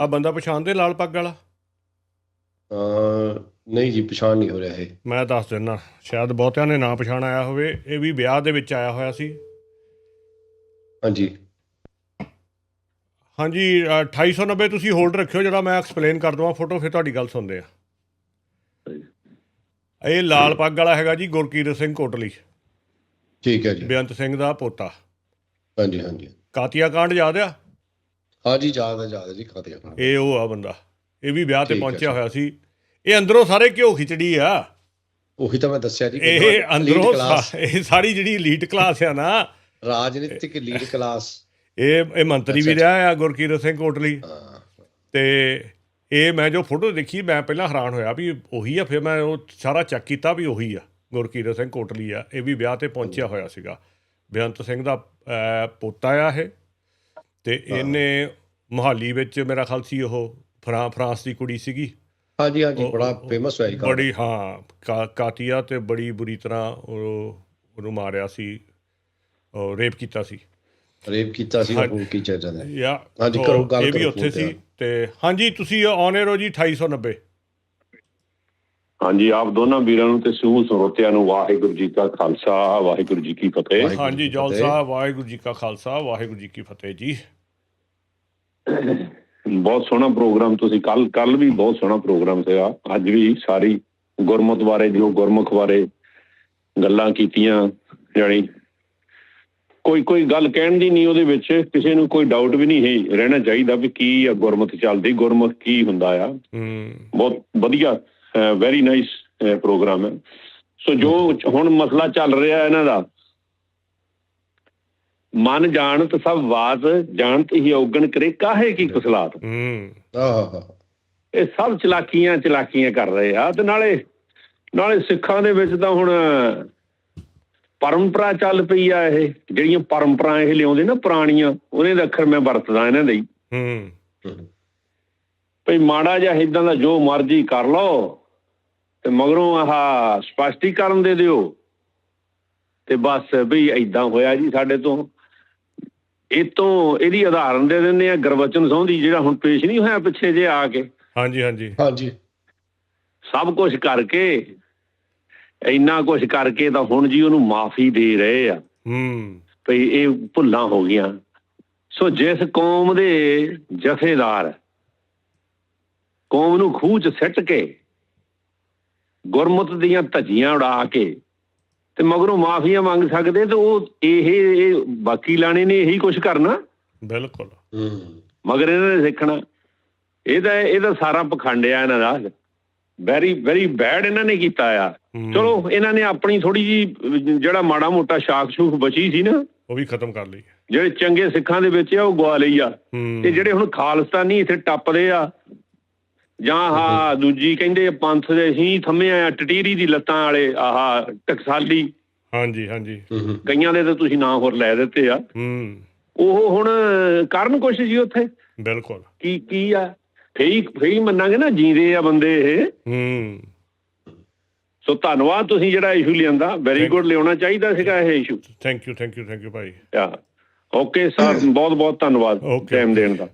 ਆ ਬੰਦਾ ਪਛਾਣਦੇ ਲਾਲ ਪੱਗ ਵਾਲਾ? ਅਹ ਨਹੀਂ ਜੀ ਪਛਾਣ ਨਹੀਂ ਹੋ ਰਿਹਾ ਇਹ। ਮੈਂ ਦੱਸ ਦਿੰਦਾ ਸ਼ਾਇਦ ਬਹੁਤਿਆਂ ਨੇ ਨਾ ਪਛਾਣ ਆਇਆ ਹੋਵੇ ਇਹ ਵੀ ਵਿਆਹ ਦੇ ਵਿੱਚ ਆਇਆ ਹੋਇਆ ਸੀ। ਹਾਂਜੀ। ਹਾਂਜੀ ਅ, 2890 ਤੁਸੀਂ ਹੋਲਡ ਰੱਖਿਓ ਜਿਹੜਾ ਮੈਂ ਐਕਸਪਲੇਨ ਕਰ ਦਵਾਂ ਫੋਟੋ ਫਿਰ ਤੁਹਾਡੀ ਗੱਲ ਸੁਣਦੇ ਆ। ਇਹ ਲਾਲ ਪੱਗ ਵਾਲਾ ਹੈਗਾ ਜੀ ਗੁਰਕੀਰਤ ਸਿੰਘ ਕੋਟਲੀ। ਠੀਕ ਹੈ ਜੀ। ਬੇਅੰਤ ਸਿੰਘ ਦਾ ਪੋਤਾ। ਹਾਂਜੀ ਹਾਂਜੀ। ਕਾਤੀਆ ਕਾਂਡ ਯਾਦ ਆ? ਹਾਂਜੀ ਯਾਦ ਹੈ ਯਾਦ ਹੈ ਜੀ ਖਾਤੇ ਇਹ ਉਹ ਆ ਬੰਦਾ। ਇਹ ਵੀ ਵਿਆਹ ਤੇ ਪਹੁੰਚਿਆ। ਹੋਇਆ ਸੀ। ਇਹ ਅੰਦਰੋਂ ਸਾਰੇ ਘਿਓ ਖਿਚੜੀ ਆ। ਉਹੀ ਤਾਂ ਮੈਂ ਦੱਸਿਆ ਜੀ ਇਹ ਅੰਦਰੋਂ ਇਹ ਸਾਰੀ ਜਿਹੜੀ ਲੀਡ ਕਲਾਸ ਆ ਨਾ। ਰਾਜਨੀਤਿਕ ਲੀਡ ਕਲਾਸ ਇਹ ਇਹ ਮੰਤਰੀ ਵੀ ਰਿਹਾ ਆ ਗੁਰਕੀਰਤ ਸਿੰਘ ਕੋਟਲੀ। ਤੇ ਇਹ ਮੈਂ ਜੋ ਫੋਟੋ ਦੇਖੀ ਮੈਂ ਪਹਿਲਾਂ ਹੈਰਾਨ ਹੋਇਆ ਵੀ ਉਹੀ ਆ ਫਿਰ ਮੈਂ ਉਹ ਸਾਰਾ ਚੈੱਕ ਕੀਤਾ ਵੀ ਉਹੀ ਆ ਗੁਰਕੀਰਤ ਸਿੰਘ ਕੋਟਲੀ ਆ। ਇਹ ਵੀ ਵਿਆਹ ਤੇ ਪਹੁੰਚਿਆ ਹੋਇਆ ਸੀਗਾ। ਬੇਅੰਤ ਸਿੰਘ ਦਾ ਪੋਤਾ ਆ ਇਹ। ਤੇ ਇਹਨੇ ਮੁਹਾਲੀ ਵਿੱਚ ਮੇਰਾ ਖਿਆਲ ਸੀ ਉਹ ਫਰਾਂ ਫਰਾਂਸ ਦੀ ਕੁੜੀ ਸੀਗੀ। ਹਾਂਜੀ ਹਾਂਜੀ ਬੜਾ ਫੇਮਸ ਹੋਇਆ ਜੀ। ਬੜੀ ਹਾਂ ਕਾ- ਕਾਤੀਆ ਤੇ ਬੜੀ ਬੁਰੀ ਤਰ੍ਹਾਂ ਉਹ ਉਹਨੂੰ ਮਾਰਿਆ ਸੀ ਉਹ ਰੇਪ ਕੀਤਾ ਸੀ। ਰੇਪ ਕੀਤਾ ਸੀ। ਉਹ ਕੀ ਚੱਲਦਾ ਹੈ ਹਾਂਜੀ, ਕਰੋ, ਗੱਲ ਇਹ ਵੀ ਉੱਥੇ ਸੀ ਤੇ ਹਾਂਜੀ ਤੁਸੀਂ ਅਰ ਹੋ ਜੀ 2890 ਹਾਂਜੀ ਆਪ ਦੋਨਾਂ ਵੀਰਾਂ ਨੂੰ ਤੇ ਸਮੂਹ ਸਰੋਤਿਆਂ ਨੂੰ ਵਾਹਿਗੁਰੂ ਜੀ ਕਾ ਖਾਲਸਾ ਵਾਹਿਗੁਰੂ ਜੀ ਕੀ ਫਤਿਹ। ਹਾਂਜੀ ਜੌਲ। ਸਾਹਿਬ ਵਾਹਿਗੁਰੂ ਜੀ ਕਾ ਖਾਲਸਾ ਵਾਹਿਗੁਰੂ ਜੀ ਕੀ ਫਤਿਹ ਜੀ। ਬਹੁਤ ਸੋਹਣਾ ਪ੍ਰੋਗਰਾਮ ਤੁਸੀਂ ਕੱਲ ਕੱਲ ਵੀ ਬਹੁਤ ਸੋਹਣਾ ਪ੍ਰੋਗਰਾਮ ਸੀਗਾ ਅੱਜ ਵੀ ਸਾਰੀ ਗੁਰਮਤ ਬਾਰੇ ਜੋ ਗੁਰਮੁਖ ਬਾਰੇ ਗੱਲਾਂ ਕੀਤੀਆਂ ਜਾਣੀ ਕੋਈ ਕੋਈ ਗੱਲ ਕਹਿਣ ਦੀ ਨਹੀਂ ਉਹਦੇ ਵਿੱਚ ਕਿਸੇ ਨੂੰ ਕੋਈ ਡਾਊਟ ਵੀ ਨਹੀਂ ਹੈ ਰਹਿਣਾ ਚਾਹੀਦਾ ਵੀ ਕੀ ਆ ਗੁਰਮਤ ਚੱਲਦੀ ਗੁਰਮੁਖ ਕੀ ਹੁੰਦਾ ਆ। ਹੂੰ। ਬਹੁਤ ਵਧੀਆ ਵੈਰੀ ਨਾਈਸ ਪ੍ਰੋਗਰਾਮ ਹੈ। ਸੋ ਜੋ ਹੁਣ ਮਸਲਾ ਚੱਲ ਰਿਹਾ ਇਹਨਾਂ ਦਾ ਮਨ ਜਾਣਤ ਸਭ ਬਾਤ ਜਾਣਤ ਹੀ ਔਗਣ ਕਰੇ ਕਾਹੇ ਕੀ ਕੁਸਲਾਤ ਹੂੰ। ਆਹ। ਇਹ ਸਭ ਚਲਾਕੀਆਂ ਚਲਾਕੀਆਂ ਕਰ ਰਹੇ ਆ। ਤੇ ਨਾਲੇ ਨਾਲੇ ਸਿੱਖਾਂ ਦੇ ਵਿੱਚ ਤਾਂ ਹੁਣ ਪਰੰਪਰਾ ਚੱਲ ਪਈ ਆ ਇਹ। ਜਿਹੜੀਆਂ ਪਰੰਪਰਾ ਇਹ ਲਿਆਉਂਦੇ ਨਾ ਪੁਰਾਣੀਆਂ ਉਹਦੇ ਦੇ ਅੱਖਰ ਮੈਂ ਵਰਤਦਾ ਇਹਨਾਂ ਦੇ ਹੀ। ਹੂੰ। ਭਈ ਮਾੜਾ ਜਿਹਾ ਇਦਾਂ ਦਾ ਜੋ ਮਰਜ਼ੀ ਕਰ ਲਓ ਤੇ ਮਗਰੋਂ ਆਹ ਸਪਸ਼ਟੀਕਰਨ ਦੇ ਦਿਓ। ਤੇ ਬਸ ਵੀ ਇਦਾਂ ਹੋਇਆ ਜੀ ਸਾਡੇ ਤੋਂ। ਇਹ ਤੋਂ ਇਹਦੀ ਉਦਾਹਰਨ ਦੇ ਦਿੰਦੇ ਆ ਗੁਰਬਚਨ ਸੌਂਦੀ ਜਿਹੜਾ ਹੁਣ ਪੇਸ਼ ਨਹੀਂ ਹੋਇਆ ਪਿੱਛੇ ਜੇ ਆ ਕੇ। ਹਾਂਜੀ ਹਾਂਜੀ। ਹਾਂਜੀ। ਸਭ ਕੁਝ ਕਰਕੇ ਇੰਨਾ ਕੁਝ ਕਰਕੇ ਤਾਂ ਹੁਣ ਜੀ ਉਹਨੂੰ ਮਾਫੀ ਦੇ ਰਹੇ ਆ। ਹੂੰ। ਭਈ ਇਹ ਭੁੱਲਾਂ ਹੋ ਗਈਆਂ। ਸੋ ਜਿਸ ਕੌਮ ਦੇ ਜਥੇਦਾਰ ਕੌਮ ਨੂੰ ਖੂਹ 'ਚ ਸਿੱਟ ਕੇ ਗੁਰਮਤ ਦੀਆਂ ਧੱਜੀਆਂ ਉਡਾ ਕੇ ਤੇ ਮਗਰੋਂ ਮਾਫੀਆਂ ਮੰਗ ਸਕਦੇ ਤੇ ਉਹ ਇਹ ਇਹ ਬਾਕੀ ਲਾਣੇ ਨੇ ਇਹੀ ਕੁਝ ਕਰਨਾ। ਬਿਲਕੁਲ। ਮਗਰ ਇਹਨਾਂ ਨੇ ਸਿੱਖਣਾ। ਇਹਦਾ ਇਹਦਾ ਸਾਰਾ ਪਖੰਡ ਆ ਇਹਨਾਂ ਦਾ। ਵੈਰੀ ਵੈਰੀ ਬੈਡ ਇਹਨਾਂ ਨੇ ਕੀਤਾ ਆ। ਚਲੋ ਇਹਨਾਂ ਨੇ ਆਪਣੀ ਥੋੜੀ ਜੀ ਜਿਹੜਾ ਮਾੜਾ ਮੋਟਾ ਸ਼ਾਖ ਸ਼ੂਖ ਬਚੀ ਸੀ ਨਾ ਉਹ ਵੀ ਖਤਮ ਕਰ ਲਈ। ਜਿਹੜੇ ਚੰਗੇ ਸਿੱਖਾਂ ਦੇ ਵਿੱਚ ਆ ਉਹ ਗਵਾ ਲਈ ਆ। ਤੇ ਜਿਹੜੇ ਹੁਣ ਖਾਲਸਤਾਨੀ ਇੱਥੇ ਟੱਪਦੇ ਆ ਜਾਂ ਆਹ ਦੂਜੀ ਕਹਿੰਦੇ ਪੰਥ ਦੇ ਹੀ ਥੰਮੇ ਆ ਟਟੀਰੀ ਦੀ ਲੱਤਾਂ ਵਾਲੇ ਆਹ ਟਕਸਾਲੀ। ਹਾਂਜੀ ਹਾਂਜੀ। ਕਈਆਂ ਦੇ ਤਾਂ ਤੁਸੀਂ ਨਾਂ ਹੋਰ ਲੈ ਦਿੱਤੇ ਆ। ਹੂੰ। ਉਹ ਹੁਣ ਕਰਨ ਕੁਛ ਜੀ ਉੱਥੇ। ਬਿਲਕੁਲ। ਕੀ ਕੀ ਆ? ਫੇਈ ਫੇਈ ਮੰਨਾਂਗੇ ਨਾ ਜੀਂਦੇ ਆ ਬੰਦੇ ਇਹ। ਹੂੰ। ਸੋ ਧੰਨਵਾਦ ਤੁਸੀਂ ਜਿਹੜਾ ਇਸ਼ੂ ਲਿਆਂਦਾ। ਵੈਰੀ ਗੁੱਡ ਲਿਆਉਣਾ ਚਾਹੀਦਾ ਸੀਗਾ ਇਹ issue. Thank you thank you thank you Bhai. Okay sir ਬਹੁਤ ਬਹੁਤ ਧੰਨਵਾਦ. ਟਾਈਮ ਦੇਣ ਦਾ।